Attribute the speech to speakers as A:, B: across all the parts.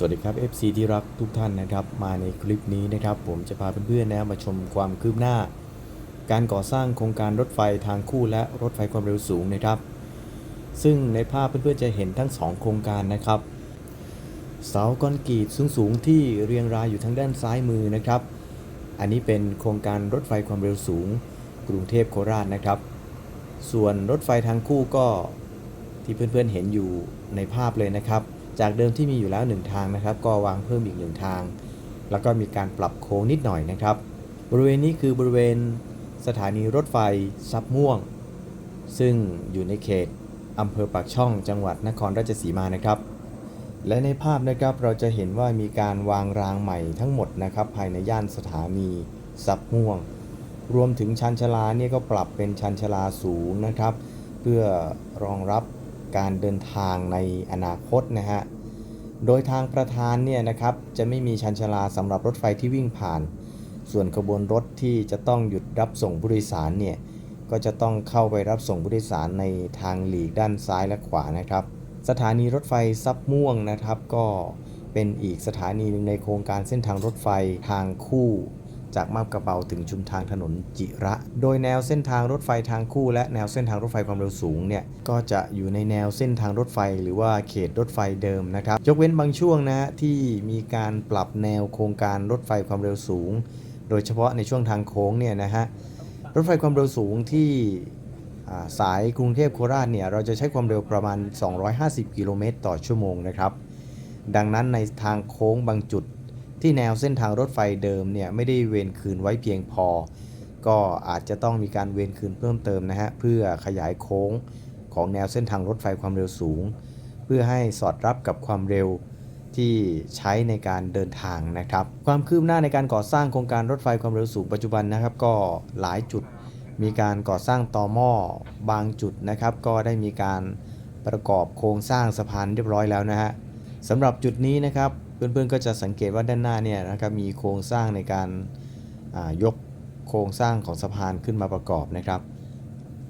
A: สวัสดีครับ FC ที่รักทุกท่านนะครับ มาในคลิปนี้นะครับ ผมจะพาเพื่อนๆนะมาชมความคืบหน้า การก่อสร้างโครงการรถไฟทางคู่และรถไฟความเร็วสูงนะครับ ซึ่งในภาพเพื่อนๆจะเห็นทั้ง 2 โครงการนะครับ เสาคอนกรีตสูงๆที่เรียงรายอยู่ทางด้านซ้ายมือนะครับ อันนี้เป็นโครงการรถไฟความเร็วสูง กรุงเทพโคราชนะครับ ส่วนรถไฟทางคู่ก็ที่เพื่อนๆเห็นอยู่ในภาพเลยนะครับ จากเดิมที่มีอยู่แล้ว 1 ทางนะครับ ก็วางเพิ่มอีก 1 ทาง แล้วก็มีการปรับโค้งนิดหน่อยนะครับ บริเวณนี้คือบริเวณสถานีรถไฟซับม่วง ซึ่งอยู่ในเขตอำเภอปากช่องจังหวัดนครราชสีมานะครับ และในภาพนะครับเราจะเห็นว่ามีการวางรางใหม่ทั้งหมดนะครับ ภายในย่านสถานีซับม่วง รวมถึงชันชลาเนี่ยก็ปรับเป็นชันชลาสูงนะครับ เพื่อรองรับ การเดินทางในอนาคตนะฮะ โดยทางประธานเนี่ยนะครับจะไม่มีชันชลาสำหรับรถไฟที่วิ่งผ่าน ส่วนขบวนรถที่จะต้องหยุดรับส่งผู้โดยสารเนี่ยก็จะต้องเข้าไปรับส่งผู้โดยสารในทางหลีกด้านซ้ายและขวานะครับ สถานีรถไฟซับม่วงนะครับ ก็เป็นอีกสถานีหนึ่งในโครงการเส้นทางรถไฟทางคู่ จากมาบกระเบาถึงชุมทางถนนจิระ โดยแนวเส้นทางรถไฟทางคู่ และแนวเส้นทางรถไฟความเร็วสูงเนี่ยก็จะอยู่ในแนวเส้นทางรถไฟ หรือว่าเขตรถไฟเดิมนะครับยกเว้นบางช่วงนะฮะที่มีการปรับแนวโครงการรถไฟความเร็วสูง โดยเฉพาะในช่วงทางโค้งเนี่ยนะฮะรถไฟความเร็วสูงที่าสายกรุงเทพโคราชเนี่ยเราจะใช้ความเร็วประมาณ 250 กิโลเมตรต่อชั่วโมงนะครับดังนั้นในทางโค้งบางจุด ที่แนวเส้นทางรถไฟเดิมเนี่ยไม่ได้เวนคืนไว้เพียงพอ ก็อาจจะต้องมีการเวนคืนเพิ่มเติมนะฮะเพื่อขยายโค้งของแนวเส้นทางรถไฟความเร็วสูง เพื่อให้สอดรับกับความเร็วที่ใช้ในการเดินทางนะครับ ความคืบหน้าในการก่อสร้างโครงการรถไฟความเร็วสูงปัจจุบันนะครับ ก็หลายจุดมีการก่อสร้างต่อหม้อบางจุดนะครับ ก็ได้มีการประกอบโครงสร้างสะพานเรียบร้อยแล้วนะฮะสำหรับจุดนี้นะครับ เพื่อนๆก็จะสังเกตว่าด้านหน้าเนี่ยนะครับมีโครงสร้างในการายกโครงสร้างของสะพานขึ้นมาประกอบนะครับ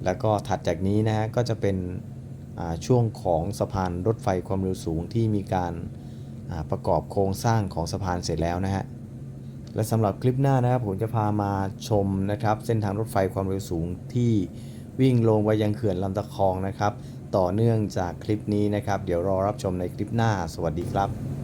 A: แล้วก็ถัดจากนี้นะฮะก็จะเป็นช่วงของสะพานรถไฟความเร็วสูงที่มีการาประกอบโครงสร้างของสะพานเสร็จแล้วนะฮะและสำหรับคลิปหน้านะครับผมจะพามาชมนะครับ เส้นทางรถไฟความเร็วสูงที่วิ่งลงไปยังเขื่อนลำตะคองนะครับ ต่อเนื่องจากคลิปนี้นะครับ เดี๋ยวรอรับชมในคลิปหน้า สวัสดีครับ